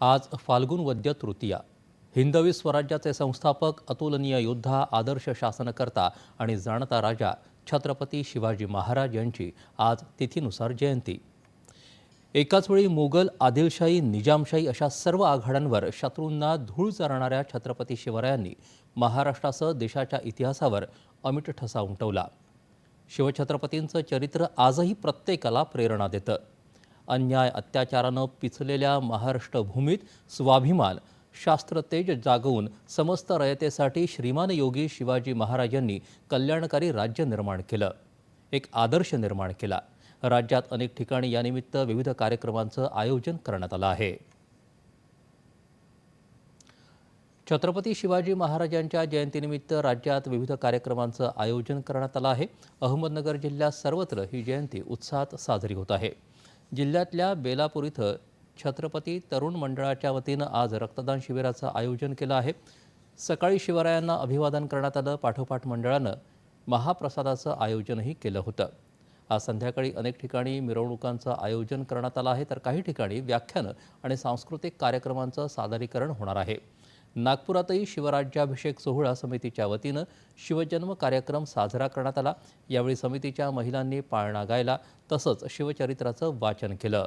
आज फाल्गुन वद्य तृतीया. हिंदवी स्वराज्याचे संस्थापक अतुलनीय योद्धा आदर्श शासनकर्ता आणि जाणता राजा छत्रपती शिवाजी महाराज यांची आज तिथीनुसार जयंती. एकाच वेळी मोगल आदिलशाही निजामशाही अशा सर्व आघाड्यांवर शत्रूंना धूळ चारणाऱ्या छत्रपती शिवरायांनी महाराष्ट्रासह देशाच्या इतिहासावर अमिट ठसा उमटवला. शिवछत्रपतींचं चरित्र आजही प्रत्येकाला प्रेरणा देतं. अन्याय अत्याचारानं पिचलेल्या महाराष्ट्र भूमीत स्वाभिमान शास्त्रतेज जागवून समस्त रयतेसाठी श्रीमान योगी शिवाजी महाराजांनी कल्याणकारी राज्य निर्माण केलं एक आदर्श निर्माण केला. राज्यात अनेक ठिकाणी यानिमित्त विविध कार्यक्रमांचं आयोजन करण्यात आलं आहे. छत्रपती शिवाजी महाराजांच्या जयंतीनिमित्त राज्यात विविध कार्यक्रमांचं आयोजन करण्यात आलं आहे. अहमदनगर जिल्ह्यात सर्वत्र ही जयंती उत्साहात साजरी होत आहे. जिल्ह्यातल्या बेलापूर इथं छत्रपती तरुण मंडळाच्या वतीनं आज रक्तदान शिबिराचं आयोजन केलं आहे. सकाळी शिवरायांना अभिवादन करण्यात आलं. पाठोपाठ मंडळानं महाप्रसादाचं आयोजनही केलं होतं. आज संध्याकाळी अनेक ठिकाणी मिरवणुकांचं आयोजन करण्यात आलं आहे. तर काही ठिकाणी व्याख्यानं आणि सांस्कृतिक कार्यक्रमांचं सादरीकरण होणार आहे. नागपुरातही शिवराज्याभिषेक सोहळा समितीच्या वतीनं शिवजन्म कार्यक्रम साजरा करण्यात आला. यावेळी समितीच्या महिलांनी पाळणा गायला तसंच शिवचरित्राचं वाचन केलं.